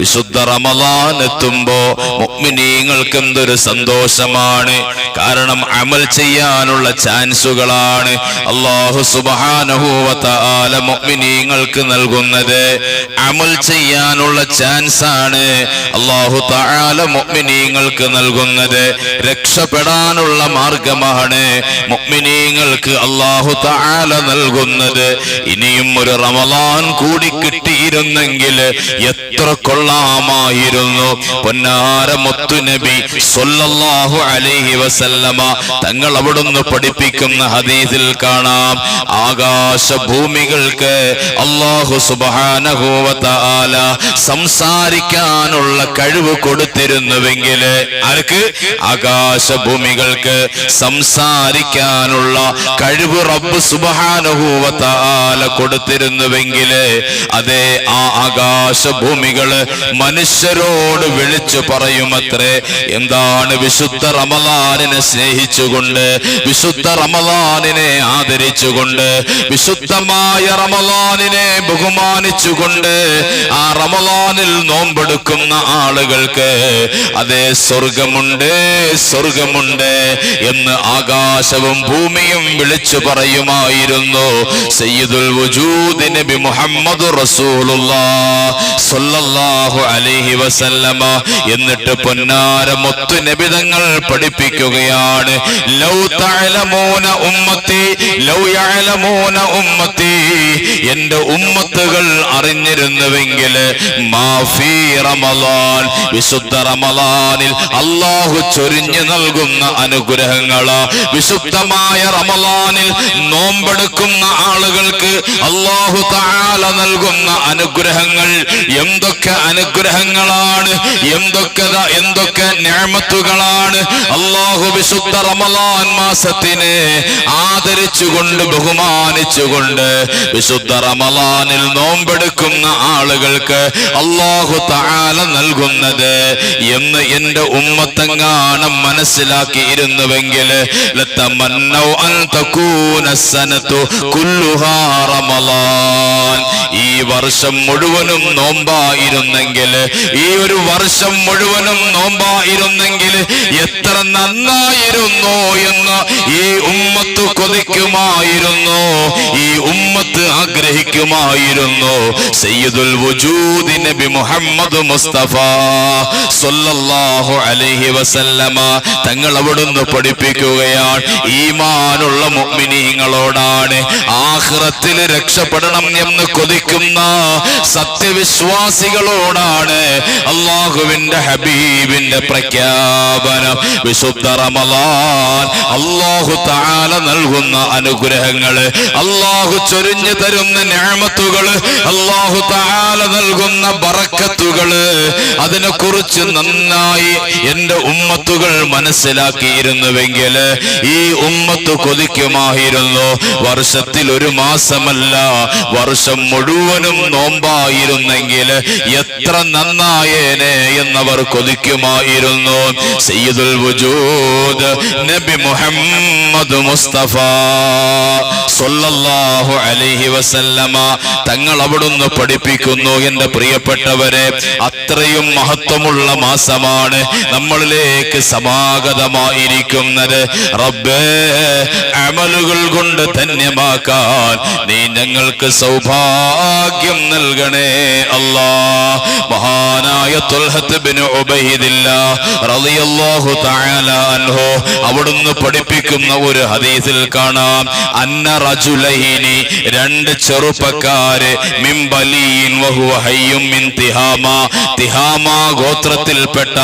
വിശുദ്ധ റമദാൻ എത്തുമ്പോ മുഅ്മിനീങ്ങൾക്ക് എന്തൊരു സന്തോഷമാണ്. കാരണം അമൽ ചെയ്യാനുള്ള ചാൻസുകളാണ് അള്ളാഹു തആല മുഅ്മിനീങ്ങൾക്ക് നൽകുന്നത്. അമൽ ചെയ്യാനുള്ള ചാൻസ് ആണ് അള്ളാഹു തആല മുഅ്മിനീങ്ങൾക്ക് നൽകുന്നത്. രക്ഷപ്പെടാനുള്ള മാർഗമാണ് മുഅ്മിനീങ്ങൾക്ക് അള്ളാഹു തആല നൽകുന്നത്. ഇനിയും ഒരു റമദാൻ കൂടി കിട്ടിയിരുന്നെങ്കിൽ എത്ര കൊള്ളാമായിരുന്നു പൊന്നാര നബി സൊല്ലാഹു അലൈഹി വസല്ലമ തങ്ങൾ അവിടുന്ന് പഠിപ്പിക്കുന്ന ഹദീസിൽ കാണാം. ആകാശ ഭൂമികൾക്ക് അള്ളാഹു സുബ്ഹാനഹു വ സംസാരിക്കാനുള്ള കഴിവ് കൊടുത്തിരുന്നുവെങ്കിൽ ആർക്ക്? ആകാശ ഭൂമികൾക്ക് സംസാരിക്കാനുള്ള കഴിവ് റബ്ബ് തആല കൊടുത്തിരുന്നുവെങ്കിൽ അതെ ആ ആകാശ ഭൂമികൾ മനുഷ്യരോട് വിളിച്ചു പറയുമത്രേ. എന്താണ് വിശുദ്ധ റമദാനിനെ സ്നേഹിച്ചുകൊണ്ട് വിശുദ്ധ റമദാനിനെ ആദരിച്ചുകൊണ്ട് വിശുദ്ധമായ റമദാനിനെ ബഹുമാനിച്ചുകൊണ്ട് ആ റമദാനിൽ നോമ്പെടുക്കുന്ന ആളുകൾക്ക് അതേ സ്വർഗമുണ്ട് സ്വർഗമുണ്ട് എന്ന് ആകാശവും ഭൂമിയും വിളിച്ചു പറയുമായിരുന്നു. സയ്യിദുൽ വജൂദ് നബി മുഹമ്മദ് അലൈഹി വസല്ലമ. എന്നിട്ട് പൊന്നാര മുത്തു നബിതങ്ങൾ പഠിപ്പിക്കുകയാണ്. ലൗ തഅലമൂന ലൗ യഅലമൂന എന്റെ ഉമ്മത്തുകൾ അറിഞ്ഞിരുന്നുവെങ്കിൽ റമളാൻ വിശുദ്ധ റമളാനിൽ അള്ളാഹു ചൊരിഞ്ഞു നൽകുന്ന അനുഗ്രഹങ്ങൾ വിശുദ്ധമായ റമളാനിൽ നോമ്പെടുക്കുന്ന ആളുകൾക്ക് അള്ളാഹു താല നൽകുന്ന അനുഗ്രഹങ്ങൾ എന്തൊക്കെ അനുഗ്രഹങ്ങളാണ് എന്തൊക്കെ എന്തൊക്കെ ഞാമത്തുകളാണ് അള്ളാഹു വിശുദ്ധ റമലാൻ മാസത്തിനെ ആദരിച്ചുകൊണ്ട് ബഹുമാനിച്ചുകൊണ്ട് വിശുദ്ധ റമലാനിൽ നോമ്പെടുക്കുന്ന ആളുകൾക്ക് അള്ളാഹു താല നൽകുന്നത് എന്ന് എന്റെ ഉമ്മത്തങ്ങാണ് മനസ്സിലാക്കിയിരുന്നുവെങ്കിൽ ഈ വർഷം മുഴുവനും നോമ്പായിരുന്നെങ്കിൽ ഈ ഒരു വർഷം മുഴുവനും നോമ്പായിരുന്നെങ്കിൽ എത്ര നന്നായിരുന്നു എന്ന് ഈ ഉമ്മത്ത് കൊതിക്കുമായിരുന്നു ഈ ഉമ്മത്ത് ആഗ്രഹിക്കുമായിരുന്നു. സയ്യിദുൽ വജൂദ് നബി മുഹമ്മദ് മുസ്തഫ സല്ലല്ലാഹു അലൈഹി വസല്ലമ തങ്ങൾ അവിടുന്ന് പഠിപ്പിക്കുകയാണ്. ഈമാനുള്ള മുഅ്മിനീങ്ങളോടാണ് ആഖിറത്തിൽ രക്ഷപ്പെടണം എന്ന് കൊതിക്കുന്ന സത്യവിശ്വാസികളോടാണ് അള്ളാഹുവിന്റെ ഹബീബിന്റെ പ്രഖ്യാപനം. വിശുദ്ധ റമലാൻ അള്ളാഹു താല നൽകുന്ന അനുഗ്രഹങ്ങൾ അള്ളാഹു ചൊരിഞ്ഞു തരുന്ന ഞാമത്തുകൾ അള്ളാഹു താല നൽകുന്ന ബറക്കത്തുകൾ അതിനെ കുറിച്ച് നന്നായി എന്റെ ഉമ്മത്തുകൾ മനസ്സിലാക്കിയിരുന്നുവെങ്കിൽ ഈ ഉമ്മത്ത് കൊതിക്കുമായിരുന്നു. വർഷത്തിൽ ഒരു മാസമല്ല വർഷം മുഴുവനും നോമ്പായിരുന്നെങ്കിൽ എത്ര നന്നായേനെ എന്നവർ കൊതിക്കുമായിരുന്നു. സയ്യിദുൽ വജൂദ് നബി മുഹമ്മദ് മുസ്തഫ സല്ലല്ലാഹു അലൈഹി വസല്ലമ തങ്ങൾ അവിടുന്ന് പഠിപ്പിക്കുന്നു എന്റെ പ്രിയപ്പെട്ടവരെ. അത്രയും മഹത്വമുള്ള മാസമാണ് നമ്മളിലേക്ക് സമാഗതമായിരിക്കുന്നത്. റബ്ബേ അമലുകൾ കൊണ്ട് ധന്യമാക്കാൻ നീ ഞങ്ങൾക്ക് സൗഭാഗ്യം നൽകണേ അല്ലാ. മഹാനായ തുൽഹത്ത് ബിൻ ഉബൈദില്ല റളിയല്ലാഹു തആല അൻഹു അവിടുന്ന് പഠിപ്പിക്കുന്ന ഒരു ഹദീസിൽ കാണാം. അന്ന റജുലൈനി രണ്ട് ചെറുപ്പക്കാര് ഗോത്രത്തിൽപ്പെട്ട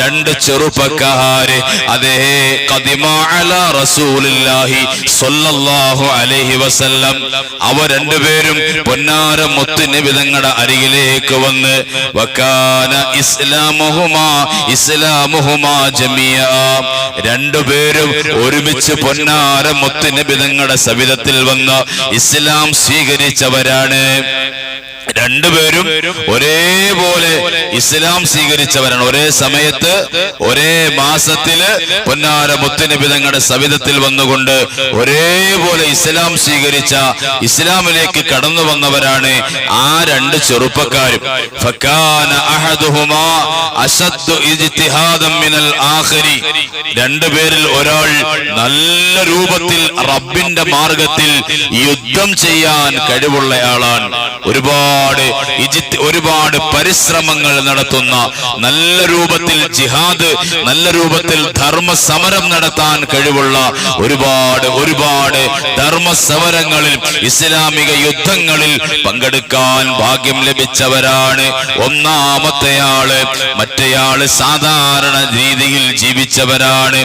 രണ്ട് ചെറുപ്പക്കാര്. അതേ അവ രണ്ടുപേരും പൊന്നാര മുത്തിന് വിധങ്ങളുടെ അരികിലേക്ക് വന്ന് വക്കാന ഇസ്ലാമുഹുമാ ഇസ്ലാമുഹുമാ ജമിയ രണ്ടുപേരും ഒരുമിച്ച് പൊന്നാര മുത്തുനബി തങ്ങളുടെ സവിധത്തിൽ വന്ന് ഇസ്ലാം സ്വീകരിച്ചവരാണ്. രണ്ടുപേരും ഒരേപോലെ ഇസ്ലാം സ്വീകരിച്ചവരാണ്. ഒരേ സമയത്ത് ഒരേ മാസത്തിൽ പൊന്നാര മുത്തുനിബിതങ്ങളുടെ സവിധത്തിൽ വന്നുകൊണ്ട് ഒരേപോലെ ഇസ്ലാം സ്വീകരിച്ച ഇസ്ലാമിലേക്ക് കടന്നു വന്നവരാണ് ആ രണ്ട് ചെറുപ്പക്കാരും. രണ്ടുപേരിൽ ഒരാൾ നല്ല രൂപത്തിൽ റബ്ബിന്റെ മാർഗത്തിൽ യുദ്ധം ചെയ്യാൻ കഴിവുള്ളയാളാണ് ഒരുപാട് ഇജിത്ത് ഒരുപാട് പരിശ്രമങ്ങൾ നടത്തുന്ന നല്ല രൂപത്തിൽ ജിഹാദ് നല്ല രൂപത്തിൽ ധർമ്മ സമരം നടത്താൻ കഴിവുള്ള ഒരുപാട് ഒരുപാട് ധർമ്മ സമരങ്ങളിൽ ഇസ്ലാമിക യുദ്ധങ്ങളിൽ പങ്കെടുക്കാൻ ഭാഗ്യം ലഭിച്ചവരാണ്. ഒന്നാമത്തെയാൾ മറ്റേയാൾ സാധാരണ രീതിയിൽ ജീവിച്ചവരാണ്.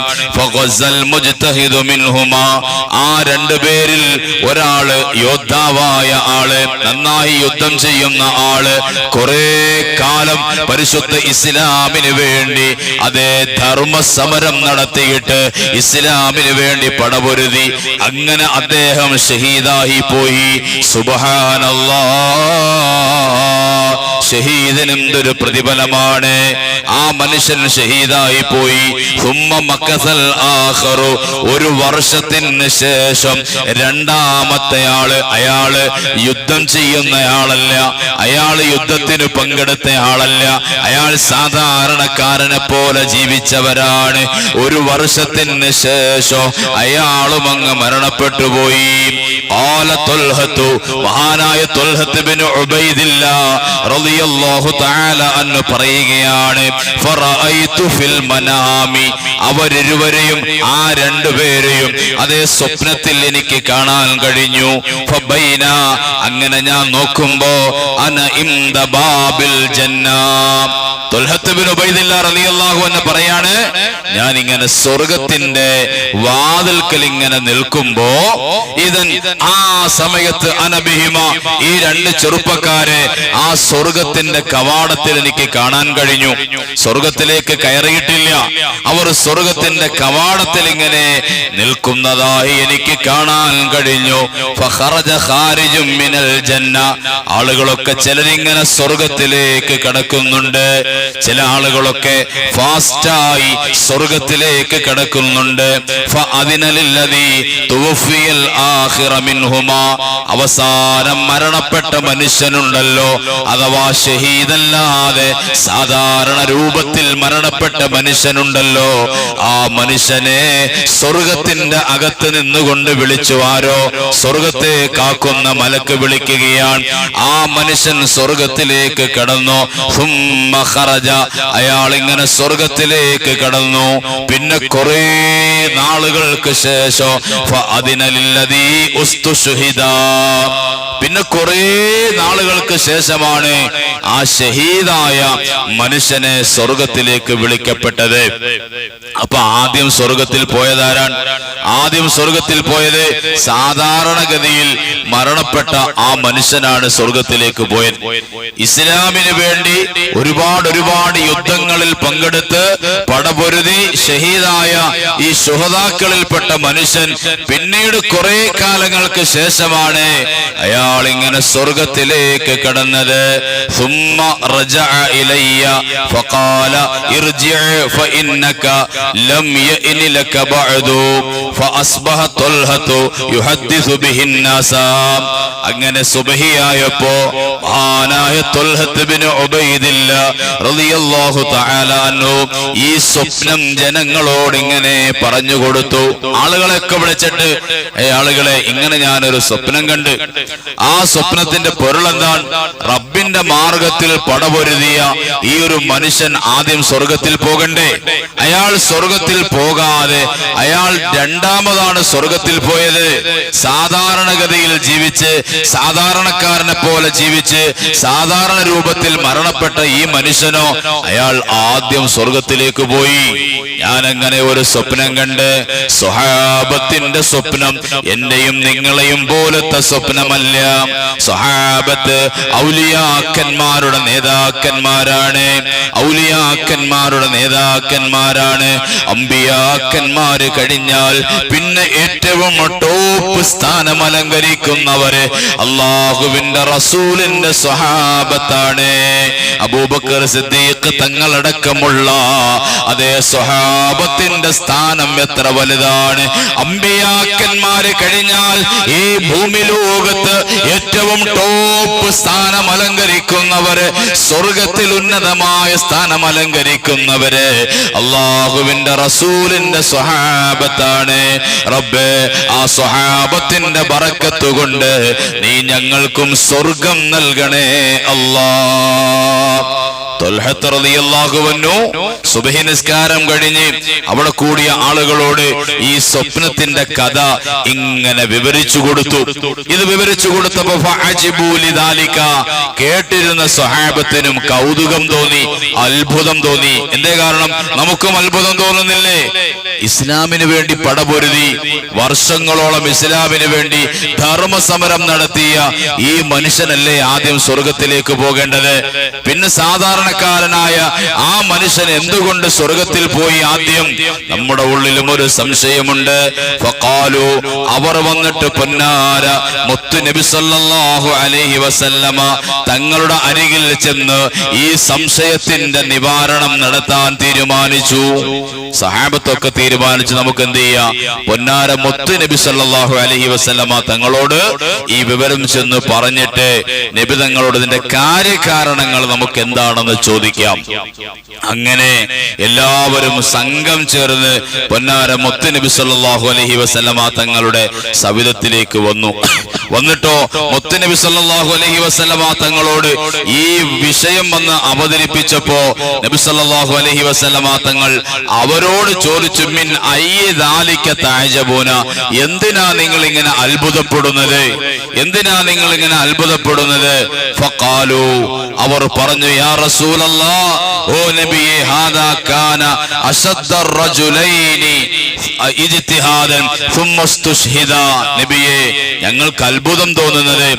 ആ ഒരാൾ യോദ്ധാവായ ആൾ നന്നായി യുദ്ധം ചെയ്യുന്ന ആൾ. കുറെ കാലം പരിശുദ്ധ ഇസ്ലാമിന് വേണ്ടി അതേ ധർമ്മസമരം നടത്തിയിട്ട് ഇസ്ലാമിന് വേണ്ടി പടപൊരുതി. അങ്ങനെ അദ്ദേഹം ഷഹീദായി പോയി. സുബഹാനല്ലാ. ഷഹീദിന് എന്തൊരു പ്രതിഫലമാണ്. ആ മനുഷ്യൻ ഷഹീദായി പോയി. മക്കസൽ ഒരു വർഷത്തിന് ശേഷം രണ്ടാമത്തെ ആൾ അയാൾ യുദ്ധം ചെയ്യുന്ന ആളല്ല. അയാൾ യുദ്ധത്തിന് പങ്കെടുത്ത ആളല്ല. അയാൾ സാധാരണക്കാരനെ പോലെ ജീവിച്ചവരാണ്. ഒരു വർഷത്തിന് ശേഷം അയാളും അങ്ങ് മരണപ്പെട്ടു പോയി. മഹാനായ പറയുകയാണ് അവരിരുവരെയും ആ രണ്ടുപേരെയും അതേ സ്വപ്നത്തിൽ എനിക്ക് കാണാൻ കഴിഞ്ഞു. അങ്ങനെ ഞാൻ നോക്കുമ്പോ അന പറയാണ് ഞാൻ ഇങ്ങനെ സ്വർഗത്തിന്റെ വാതിൽക്കൽ ഇങ്ങനെ നിൽക്കുമ്പോ ഇതൻ ആ സമയത്ത് അനബിഹിമ ഈ രണ്ട് ചെറുപ്പക്കാരെ ആ സ്വർഗത്തിന്റെ കവാടത്തിൽ എനിക്ക് കാണാൻ കഴിഞ്ഞു. സ്വർഗത്തിലേക്ക് കയറിയിട്ടില്ല. അവർ സ്വർഗത്തിന്റെ കവാടത്തിൽ ഇങ്ങനെ നിൽക്കുന്നതായി എനിക്ക് കാണാൻ കഴിഞ്ഞു. മിനൽ ജന്ന. ആളുകളൊക്കെ ചിലരിങ്ങനെ സ്വർഗത്തിലേക്ക് കടക്കുന്നുണ്ട്. ചില ആളുകളൊക്കെ ഫാസ്റ്റായി സ്വർഗത്തിലേക്ക് കടക്കുന്നുണ്ട്. അതിനലില്ലതി തുവഫിയൽ ആഖിറ അവസാനം മരണപ്പെട്ട മനുഷ്യനുണ്ടല്ലോ. അഥവാ ഷഹീദല്ലാതെ സാധാരണ രൂപത്തിൽ മരണപ്പെട്ട മനുഷ്യനുണ്ടല്ലോ. ആ മനുഷ്യനെ സ്വർഗത്തിന്റെ അകത്ത് നിന്നുകൊണ്ട് വിളിച്ചു ആരോ? സ്വർഗത്തെ കാക്കുന്ന മലക്ക് വിളിക്കുകയാണ്. ആ മനുഷ്യൻ സ്വർഗത്തിലേക്ക് കടന്നു. അയാൾ ഇങ്ങനെ സ്വർഗത്തിലേക്ക് കടന്നു. പിന്നെ കുറെ നാളുകൾക്ക് ശേഷം ഫഅദിനലില്ലദീ ഉസ്തുശുഹിദാ. പിന്നെ കുറേ നാളുകൾക്ക് ശേഷമാണ് ആ ഷഹീദായ മനുഷ്യനെ സ്വർഗത്തിലേക്ക് വിളിക്കപ്പെട്ടത്. അപ്പൊ ആദ്യം സ്വർഗത്തിൽ പോയതാരാണ്? ആദ്യം സ്വർഗത്തിൽ പോയത് സാധാരണഗതിയിൽ മരണപ്പെട്ട ആ മനുഷ്യനാണ് സ്വർഗത്തിലേക്ക് പോയത്. ഇസ്ലാമിന് വേണ്ടി ഒരുപാട് ഒരുപാട് യുദ്ധങ്ങളിൽ പങ്കെടുത്ത് പടപൊരുതി ഷഹീദായ ഈ ശുഹതാക്കളിൽപ്പെട്ട മനുഷ്യൻ പിന്നീട് കുറെ കാലങ്ങൾക്ക് ശേഷമാണ് അയാൾ ഇങ്ങനെ സ്വർഗത്തിലേക്ക് കടന്നത് ثم رجع إلي فقال ارجع فإنك لم يئن لك بعد فأصبح طلحة يحدث به الناس അങ്ങനെ സുബഹിയായപ്പോ മഹാനായ ത്വൽഹത്ത് ബിൻ ഉബൈദില്ല റളിയല്ലാഹു തആല അൻഹു ഈ സ്വപ്നം ജനങ്ങളോട് ഇങ്ങനെ പറഞ്ഞു കൊടുത്തു ആളുകളെയൊക്കെ വിളിച്ചിട്ട് ഏ ആളുകളെ ഇങ്ങനെ ഞാനൊരു സ്വപ്നം കണ്ട്. ആ സ്വപ്നത്തിന്റെ പൊരുൾ എന്താണ് റബ്ബിന്റെ മാർഗത്തിൽ പടപൊരുതിയ ഈ ഒരു മനുഷ്യൻ ആദ്യം സ്വർഗത്തിൽ പോകണ്ടേ? അയാൾ സ്വർഗത്തിൽ പോകാതെ അയാൾ രണ്ടാമതാണ് സ്വർഗത്തിൽ പോയത്. സാധാരണഗതിയിൽ ജീവിച്ച് സാധാരണക്കാരനെ പോലെ ജീവിച്ച് സാധാരണ രൂപത്തിൽ മരണപ്പെട്ട ഈ മനുഷ്യനോ അയാൾ ആദ്യം സ്വർഗത്തിലേക്ക് പോയി. ഞാൻ അങ്ങനെ ഒരു സ്വപ്നം കണ്ട് സ്വഹാബത്തിന്റെ സ്വപ്നം എന്റെയും നിങ്ങളെയും പോലത്തെ സ്വപ്നമല്ല. സഹാബത്ത് ഔലിയാക്കന്മാരുടെ നേതാക്കന്മാരാണ്. ഔലിയാക്കന്മാരുടെ നേതാക്കന്മാരാണ്. അമ്പിയാക്കന്മാര് കഴിഞ്ഞാൽ പിന്നെ ഏറ്റവും ടോപ്പ് സ്ഥാനം അലങ്കരിക്കുന്നവര് അള്ളാഹുവിന്റെ റസൂലിന്റെ സ്വഹാബത്താണ്. അബൂബക്കർ സിദ്ദീഖ് തങ്ങളടക്കമുള്ള അതേ സ്വഹാബത്തിന്റെ സ്ഥാനം എത്ര വലുതാണ്. അമ്പിയാക്കന്മാര് കഴിഞ്ഞാൽ ഈ ഭൂമി ലോകത്ത് ഏറ്റവും ടോപ്പ് സ്ഥാനം അലങ്കരിക്കുന്നവര് സ്വർഗത്തിൽ ഉന്നതമായ സ്ഥാനം അലങ്കരിക്കുന്നവര് അള്ളാഹുവിന്റെ റസൂലിന്റെ സ്വഹാബത്താണ്. റബ്ബേ ആ സ്വഹാബത്തിന്റെ ബറക്കത്ത് കൊണ്ട് നീ ഞങ്ങൾക്കും സ്വർഗം നൽകണേ അൻഹു സുബഹി നിസ്കാരം കഴിഞ്ഞ് അവിടെ കൂടിയ ആളുകളോട് ഈ സ്വപ്നത്തിന്റെ കഥ ഇങ്ങനെ വിവരിച്ചു കൊടുത്തു. ഇത് വിവരിച്ചു കൊടുത്തപ്പോ കേട്ടിരുന്ന സ്വഹാബത്തിനും കൗതുകം തോന്നി അത്ഭുതം തോന്നി. എന്തേ കാരണം? നമുക്കും അത്ഭുതം തോന്നുന്നില്ലേ? ഇസ്ലാമിന് വേണ്ടി പടപൊരുതി വർഷങ്ങളോളം ഇസ്ലാമിന് വേണ്ടി ധർമ്മസമരം നടത്തിയ ഈ മനുഷ്യനല്ലേ ആദ്യം സ്വർഗത്തിലേക്ക് പോകേണ്ടത്? പിന്നെ സാധാരണക്കാരനായ ആ മനുഷ്യൻ എന്തുകൊണ്ട് സ്വർഗത്തിൽ പോയി? ആദ്യം നമ്മുടെ ഉള്ളിലും ഒരു സംശയമുണ്ട്. അവർ വന്നിട്ട് പൊന്നാര മുത്തു നബി സല്ലല്ലാഹു അലൈഹി വസല്ലമ തങ്ങളുടെ അരികിൽ ചെന്ന് ഈ സംശയത്തിന്റെ നിവാരണം നടത്താൻ തീരുമാനിച്ചു. സഹാബത്തൊക്കെ തീരുമാനിച്ചു നമുക്ക് എന്ത് ചെയ്യാം? പൊന്നാര മുത്തു നബി സല്ലല്ലാഹു അലൈഹി വസല്ലമ തങ്ങളോട് ഈ വിവരം ചെന്ന് പറഞ്ഞിട്ട് നബി തങ്ങളോട് ഇതിന്റെ കാര്യകാരണങ്ങൾ നമുക്ക് എന്താണെന്ന് ചോദിക്കാം. അങ്ങനെ എല്ലാവരും സംഘം ചേർന്ന് പൊന്നാര മുത്തനബി സല്ലല്ലാഹു അലൈഹി വസല്ലമ തങ്ങളുടെ സവിധത്തിലേക്ക് വന്നു. വന്നിട്ടോ മുത്തനബി സല്ലാഹു അലഹി വസ്ലമ തങ്ങളോട് ഈ വിഷയം വന്ന് അവതരിപ്പിച്ചപ്പോ നബി സല്ലാഹു അലഹി വസ്ലമ തങ്ങൾ അവരോട് ചോദിച്ചു മിൻ താജബൂന എന്തിനാ നിങ്ങൾ ഇങ്ങനെ അത്ഭുതപ്പെടുന്നത്? എന്തിനാ നിങ്ങൾ ഇങ്ങനെ അത്ഭുതപ്പെടുന്നത് അവർ പറഞ്ഞു യാ റസൂലല്ലാ ഓ നബിയെ ഹാദാ കാന അസദ്ദർ റജുലൈനി ഇജ്തിഹാദൻ സുമ്മസ്തുഷ്ഹിദ നബിയെ ഞങ്ങൾക്ക് അത്ഭുതം തോന്നുന്നത്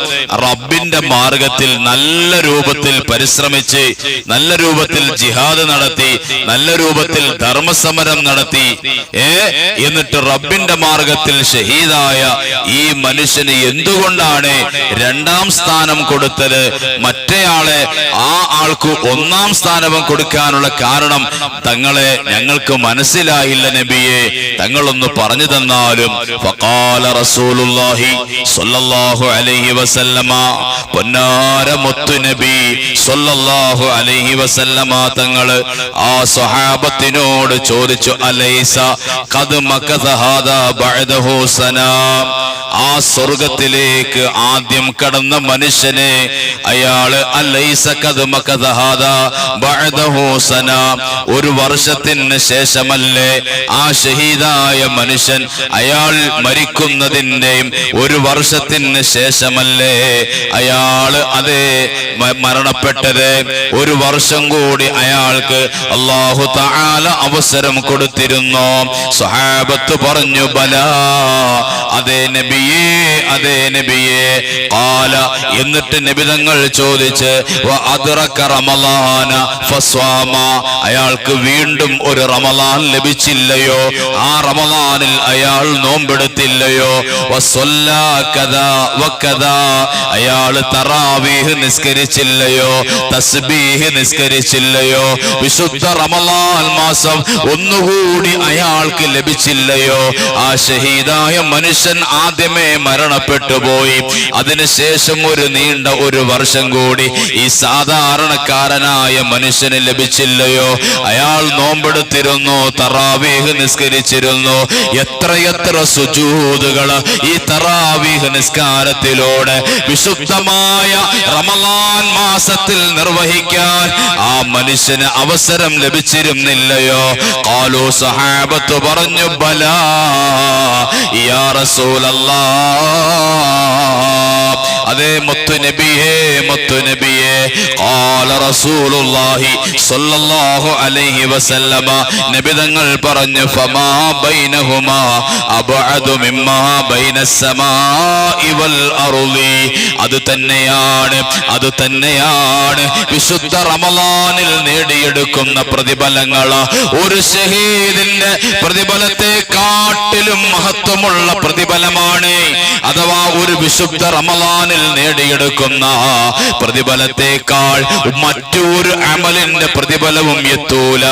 റബ്ബിന്റെ മാർഗത്തിൽ നല്ല രൂപത്തിൽ പരിശ്രമിച്ച് നല്ല രൂപത്തിൽ ജിഹാദ് നടത്തി നല്ല രൂപത്തിൽ ധർമ്മസമരം നടത്തി ഏ? എന്നിട്ട് റബ്ബിന്റെ മാർഗത്തിൽ ഷഹീദായ ഈ മനുഷ്യന് എന്തുകൊണ്ടാണ് രണ്ടാം സ്ഥാനം കൊടുത്തത്? മറ്റേയാളെ ആ ആൾക്ക് ഒന്നാം സ്ഥാനം കൊടുക്കാനുള്ള കാരണം തങ്ങളെ ഞങ്ങൾക്ക് മനസ്സിലായില്ല നബിയെ. തങ്ങളൊന്ന് പറഞ്ഞു തന്നാലും ഫഖാല റസൂലുള്ളാഹി അലൈഹി വസല്ലമ. പൊന്നാര മുത്തു നബി സ്വല്ലല്ലാഹു അലൈഹി വസല്ലമ തങ്ങൾ ആ സ്വഹാബത്തിനോട് ചോദിച്ചു അലൈസ ഖദ് മകസ ഹാദാ ബഅദഹു സനാ. ആ സ്വർഗത്തിലേക്ക് ആദ്യം കടന്ന മനുഷ്യനെ അയാൾ അലൈസ ഖദ് മകസ ഹാദാ ബഅദഹു സനാ. ഒരു വർഷത്തിന് ശേഷമല്ലേ ആ ഷഹീദായ മനുഷ്യൻ അയാൾ മരിക്കുന്നതിന്റെയും ഒരു വർഷത്തിന് ശേഷമല്ലേ അയാൾ അതേ മരണപ്പെട്ടത്? ഒരു വർഷം കൂടി അയാൾക്ക് അള്ളാഹു താല അവസരം കൊടുത്തിരുന്നു. സഹാബത്ത് പറഞ്ഞു ബല അതേ നബിയേ അതേ നബിയേ. കാല എന്നിട്ട് നബിതങ്ങൾ ചോദിച്ച് "വ റമളാന ഫസ്വാമ. അയാൾക്ക് വീണ്ടും ഒരു റമലാൻ ലഭിച്ചില്ലയോ? ആ റമലാനിൽ അയാൾ നോമ്പെടുത്തില്ലയോ? കദാ അയാൾ തറാവീഹ് നിസ്കരിച്ചില്ലയോ? തസ്ബീഹ് നിസ്കരിച്ചില്ലയോ? വിശുദ്ധ റമളാൻ മാസം ഒന്നുകൂടി അയാൾക്ക് ലഭിച്ചില്ലയോ? ആ ഷഹീദായ മനുഷ്യൻ ആദ്യമേ മരണപ്പെട്ടു പോയി. അതിനുശേഷം ഒരു നീണ്ട ഒരു വർഷം കൂടി ഈ സാധാരണക്കാരനായ മനുഷ്യന് ലഭിച്ചില്ലയോ? അയാൾ നോമ്പെടുത്തിരുന്നു തറാവീഹ് നിസ്കരിച്ചിരുന്നു. എത്രയെത്ര സുജൂതുകൾ ഈ തറാവീഹ് നിസ്കാരത്തിലൂടെ വിശുദ്ധമായ റമലാൻ മാസത്തിൽ നിർവഹിക്കാൻ ആ മനുഷ്യന് അവസരം ലഭിച്ചിരുന്നില്ലയോ? കാലു സഹാബത്ത് പറഞ്ഞു ബലാ യാ അതേ മുത്തു നബിയേ മുത്തു നബിയേ ഖാല റസൂലുള്ളാഹി സ്വല്ലല്ലാഹു അലൈഹി വസല്ലമ. നബി തങ്ങൾ പറഞ്ഞു അത് തന്നെയാണ് അത് തന്നെയാണ്. വിശുദ്ധ റമളാനിൽ നേടിയെടുക്കുന്ന പ്രതിഫലങ്ങൾ ഒരു ഷഹീദിന്റെ പ്രതിഫലത്തെ കാട്ടിലും മഹത്വമുള്ള പ്രതിഫലമാണ്. അഥവാ ഒരു വിശുദ്ധ റമലാനിൽ നേടിയെടുക്കുന്ന പ്രതിഫലത്തെക്കാൾ മറ്റൊരു അമലിന്റെ പ്രതിഫലവും എത്തൂല.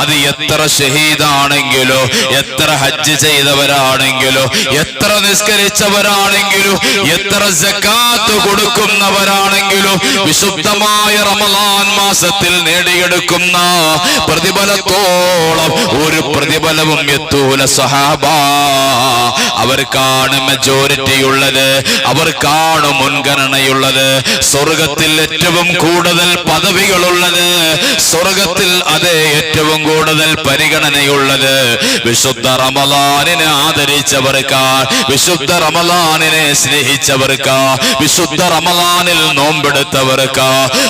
അത് എത്ര ഷഹീദാണെങ്കിലോ എത്ര ഹജ്ജ് ചെയ്തവരാണെങ്കിലോ എത്ര നിസ്കരിച്ചവരാണെങ്കിലും എത്ര ജക്കാത്ത് കൊടുക്കുന്നവരാണെങ്കിലും വിശുദ്ധമായ റമലാൻ മാസത്തിൽ നേടിയെടുക്കുന്ന പ്രതിഫലത്തോളം ഒരു പ്രതിഫലവും എത്തൂല സഹാബ. അവർക്കാണ് മെജോറിറ്റി ഉള്ളത്. അവർക്കാണ് മുൻഗണനയുള്ളത്. സ്വർഗത്തിൽ ഏറ്റവും കൂടുതൽ പദവികളുള്ളത് സ്വർഗത്തിൽ അതേ ഏറ്റവും കൂടുതൽ പരിഗണനയുള്ളത്. വിശുദ്ധ റമലാനിനെ ആദരിച്ചവർക്ക് വിശുദ്ധ റമലാനിനെ സ്നേഹിച്ചവർക്ക് വിശുദ്ധ റമലാനിൽ നോമ്പെടുത്തവർക്ക്.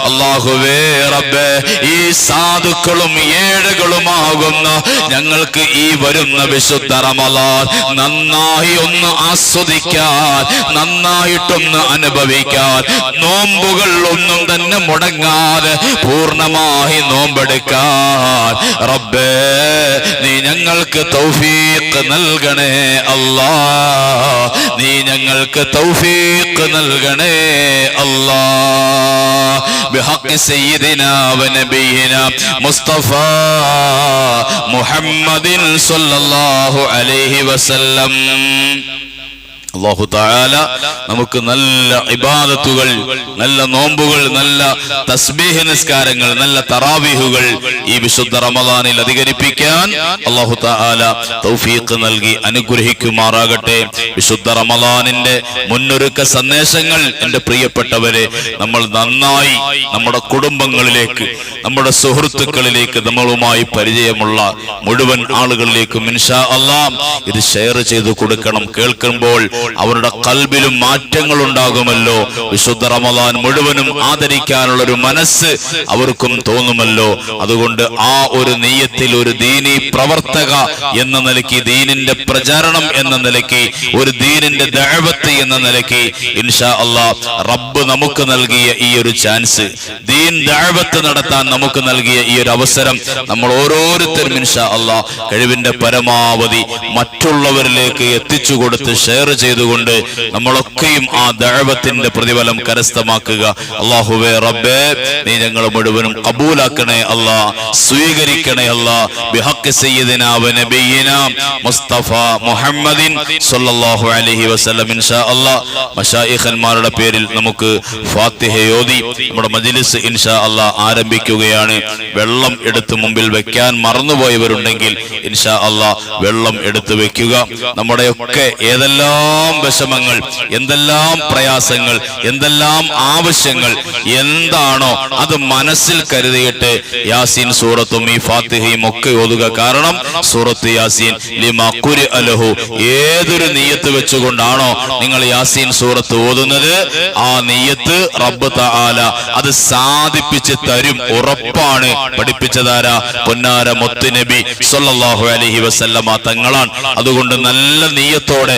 അള്ളാഹുവേ റബ്ബേ ഈ സാധുക്കളും ഏഴുകളുമാകുന്ന ഞങ്ങൾക്ക് ഈ വരുന്ന വിശുദ്ധ റമലാൻ നന്നായി ഒന്ന് ആസ്വദിക്കാൻ നന്നായിട്ടൊന്ന് അനുഭവിക്കാൻ. നോമ്പുകൾ തന്നെ മുടങ്ങാതെ പൂർണ്ണമായി നോമ്പെടുക്കാൻ റബ്ബേ നീ ഞങ്ങൾക്ക് തൗഫീഖ് നൽകണേ അല്ലാ നീ ഞങ്ങൾക്ക് തൗഫീഖ് നൽകണേ അല്ലാ بحق سيدنا ونبينا مصطفى محمد صلى الله عليه وسلم അള്ളാഹു താല നമുക്ക് നല്ല ഇബാദത്തുകൾ നല്ല നോമ്പുകൾ നല്ല തസ്ബീഹ് നിസ്കാരങ്ങൾ നല്ല തറാവീഹുകൾ ഈ വിശുദ്ധ റമദാനിൽ അധികരിപ്പിക്കാൻ അള്ളാഹു താല തൗഫീഖ് നൽകി അനുഗ്രഹിക്കുമാറാകട്ടെ. വിശുദ്ധ റമദാനിന്റെ മുന്നൊരുക്ക സന്ദേശങ്ങൾ എന്റെ പ്രിയപ്പെട്ടവരെ നമ്മൾ നന്നായി നമ്മുടെ കുടുംബങ്ങളിലേക്ക് നമ്മുടെ സുഹൃത്തുക്കളിലേക്ക് നമ്മളുമായി പരിചയമുള്ള മുഴുവൻ ആളുകളിലേക്കും ഇൻഷാ അല്ലാം ഇത് ഷെയർ ചെയ്ത് കൊടുക്കണം. കേൾക്കുമ്പോൾ അവരുടെ കൽബിലും മാറ്റങ്ങൾ ഉണ്ടാകുമല്ലോ വിശുദ്ധ റമദാൻ മുഴുവനും ആദരിക്കാനുള്ള ഒരു മനസ്സ് അവർക്കും തോന്നുമല്ലോ. അതുകൊണ്ട് ആ ഒരു നെയ്യത്തിൽ ഒരു ദീനി പ്രവർത്തക എന്ന നിലയ്ക്ക് ദീനിന്റെ പ്രചാരണം എന്ന നിലയ്ക്ക് ഒരു ദീനിന്റെ ദഅവത്ത് എന്ന നിലയ്ക്ക് ഇൻഷാ അള്ളാ റബ്ബ് നമുക്ക് നൽകിയ ഈ ഒരു ചാൻസ് ദീൻ ദഅവത്ത് നടത്താൻ നമുക്ക് നൽകിയ ഈ ഒരു അവസരം നമ്മൾ ഓരോരുത്തരും ഇൻഷാ അള്ളാ കഴിവിന്റെ പരമാവധി മറ്റുള്ളവരിലേക്ക് എത്തിച്ചു കൊടുത്ത് ഷെയർ ചെയ്തുകൊണ്ട് നമ്മളൊക്കെയും ആ ദഴവത്തിന്റെ പ്രതിഫലം കരസ്ഥമാക്കുക. അള്ളാഹുവേ റബ്ബേ നീ ഞങ്ങൾ മുഴുവനും കബൂലാക്കണേ അല്ലാ സ്വീകരിക്കണേ അല്ലാ. ബിഹക്ക് സയ്യിദിന നബിയിന മുസ്തഫ മുഹമ്മദിൻ സല്ലല്ലാഹു അലൈഹി വസല്ലം. ഇൻഷാ അല്ലാ മഷായിഖന്മാരുടെ പേരിൽ നമുക്ക് ഫാത്തിഹ ഓതി നമ്മുടെ മജ്ലിസ് ഇൻഷാ അല്ലാ ആരംഭിക്കുകയാണ്. വെള്ളം എടുത്ത് മുമ്പിൽ വെക്കാൻ മറന്നുപോയവരുണ്ടെങ്കിൽ ഇൻഷാ അല്ലാ വെള്ളം എടുത്തു വെക്കുക. നമ്മുടെയൊക്കെ ഏതെല്ലാം വിഷമങ്ങൾ എന്തെല്ലാം പ്രയാസങ്ങൾ എന്തെല്ലാം ആവശ്യങ്ങൾ എന്താണോ അത് മനസ്സിൽ കരുതിയിട്ട് യാസീൻ സൂറത്തും ഈ ഫാത്തിഹയും ഒക്കെ ഓതുക. കാരണം സൂറത്ത് യാസീൻ ലിമാ കുരി അലഹു ഏതൊരു നീയത്ത് വെച്ചുകൊണ്ടാണോ നിങ്ങൾ യാസീൻ സൂറത്ത് ഓതുന്നത്? ആ നീയത്ത് റബ്ബ് താല അത് സാധിപ്പിച്ച് തരും ഉറപ്പാണ്. പഠിപ്പിച്ചതാരാ? പൊന്നാര മുത്ത് നബി സൊല്ലാഹു അലൈഹി വസല്ലമ തങ്ങളാണ്. അതുകൊണ്ട് നല്ല നീയത്തോടെ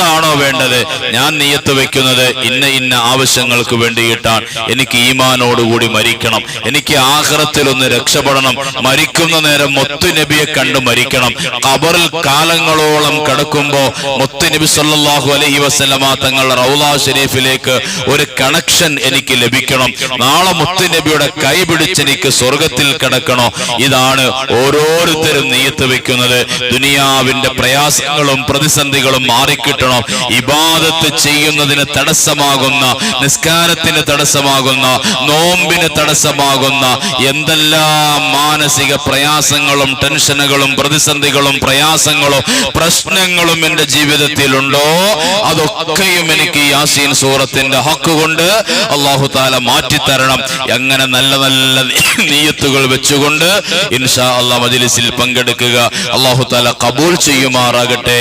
എന്താണോ വേണ്ടത്? ഞാൻ നീയത്ത് വെക്കുന്നത് ഇന്ന ഇന്ന ആവശ്യങ്ങൾക്ക് വേണ്ടിയിട്ടാണ്. എനിക്ക് ഈമാനോടുകൂടി മരിക്കണം. എനിക്ക് ആഹ്റത്തിൽ ഒന്ന് രക്ഷപ്പെടണം. മരിക്കുന്ന നേരം മുത്തു നബിയെ കണ്ട് മരിക്കണം. കബറിൽ കാലങ്ങളോളം കിടക്കുമ്പോ നബി സല്ലാഹു അലൈഹി വസല്ലമ തങ്ങൾ റൗള ഷെരീഫിലേക്ക് ഒരു കണക്ഷൻ എനിക്ക് ലഭിക്കണം. നാളെ നബിയുടെ കൈ പിടിച്ച് എനിക്ക് സ്വർഗത്തിൽ കിടക്കണോ? ഇതാണ് ഓരോരുത്തരും നീയത്ത് വെക്കുന്നത് ദുനിയാവിന്റെ പ്രയാസങ്ങളും പ്രതിസന്ധികളും മാറിക്കിട്ടണം. ഇബാദത്ത് ചെയ്യുന്നതിന് തടസ്സമാകുന്ന നിസ്കാരത്തിന് തടസ്സമാകുന്ന നോമ്പിന് തടസ്സമാകുന്ന എന്തെല്ലാം മാനസിക പ്രയാസങ്ങളും ടെൻഷനുകളും പ്രതിസന്ധികളും പ്രയാസങ്ങളും പ്രശ്നങ്ങളും എന്റെ ജീവിതത്തിലുണ്ടോ? അതൊക്കെയും എനിക്ക് യാസീൻ സൂറത്തിന്റെ ഹക്ക് കൊണ്ട് അള്ളാഹു താല മാറ്റിത്തരണം. അങ്ങനെ നല്ല നല്ല നീയത്തുകൾ വെച്ചുകൊണ്ട് ഇൻഷാ അള്ളാഹ് മജിലിസിൽ പങ്കെടുക്കുക. അള്ളാഹു താല കബൂൾ ചെയ്യുമാറാകട്ടെ.